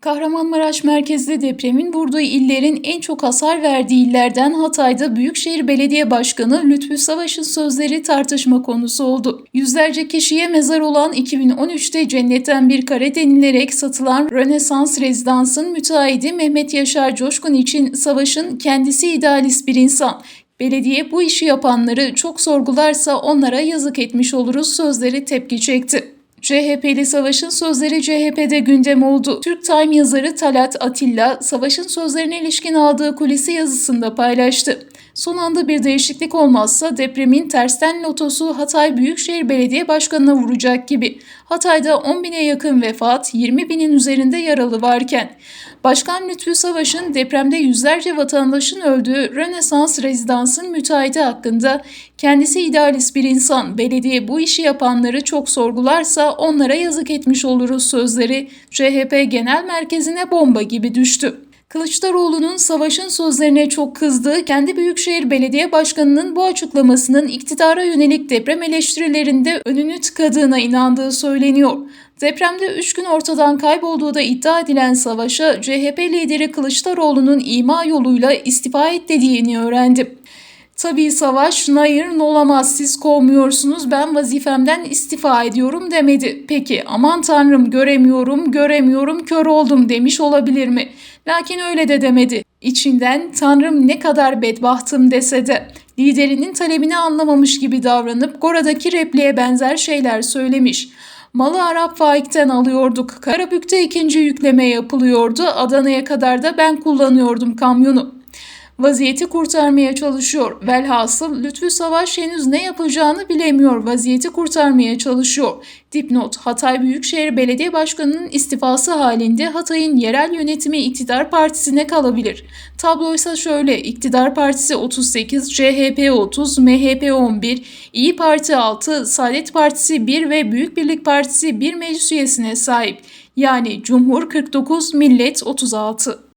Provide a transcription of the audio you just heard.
Kahramanmaraş merkezli depremin vurduğu illerin en çok hasar verdiği illerden Hatay'da Büyükşehir Belediye Başkanı Lütfü Savaş'ın sözleri tartışma konusu oldu. Yüzlerce kişiye mezar olan 2013'te cennetten bir kare denilerek satılan Rönesans rezidansın müteahhidi Mehmet Yaşar Coşkun için Savaş'ın kendisi idealist bir insan. Belediye bu işi yapanları çok sorgularsa onlara yazık etmiş oluruz sözleri tepki çekti. CHP'li Savaş'ın sözleri CHP'de gündem oldu. Türk Time yazarı Talat Atilla, Savaş'ın sözlerine ilişkin aldığı kulisi yazısında paylaştı. Son anda bir değişiklik olmazsa depremin tersten lotosu Hatay Büyükşehir Belediye Başkanı'na vuracak gibi. Hatay'da 10 bine yakın vefat, 20 binin üzerinde yaralı varken. Başkan Lütfü Savaş'ın depremde yüzlerce vatandaşın öldüğü Rönesans rezidansın müteahhiti hakkında kendisi idealist bir insan, belediye bu işi yapanları çok sorgularsa onlara yazık etmiş oluruz sözleri CHP Genel Merkezi'ne bomba gibi düştü. Kılıçdaroğlu'nun savaşın sözlerine çok kızdığı, kendi Büyükşehir Belediye Başkanı'nın bu açıklamasının iktidara yönelik deprem eleştirilerinde önünü tıkadığına inandığı söyleniyor. Depremde 3 gün ortadan kaybolduğu da iddia edilen savaşa CHP lideri Kılıçdaroğlu'nun ima yoluyla istifa et dediğini öğrendim. Tabii Savaş, hayır olamaz siz kovmuyorsunuz ben vazifemden istifa ediyorum demedi. Peki aman tanrım göremiyorum, göremiyorum, kör oldum demiş olabilir mi? Lakin öyle de demedi. İçinden tanrım ne kadar bedbahtım dese de liderinin talebini anlamamış gibi davranıp Gora'daki repliğe benzer şeyler söylemiş. Malı Arap Faik'ten alıyorduk. Karabük'te ikinci yükleme yapılıyordu. Adana'ya kadar da ben kullanıyordum kamyonu vaziyeti kurtarmaya çalışıyor. Velhasıl Lütfü Savaş henüz ne yapacağını bilemiyor. Vaziyeti kurtarmaya çalışıyor. Dipnot Hatay Büyükşehir Belediye Başkanı'nın istifası halinde Hatay'ın yerel yönetimi iktidar partisine kalabilir. Tablo ise şöyle iktidar partisi 38, CHP 30, MHP 11, İyi Parti 6, Saadet Partisi 1 ve Büyük Birlik Partisi 1 meclis üyesine sahip. Yani Cumhur 49, Millet 36.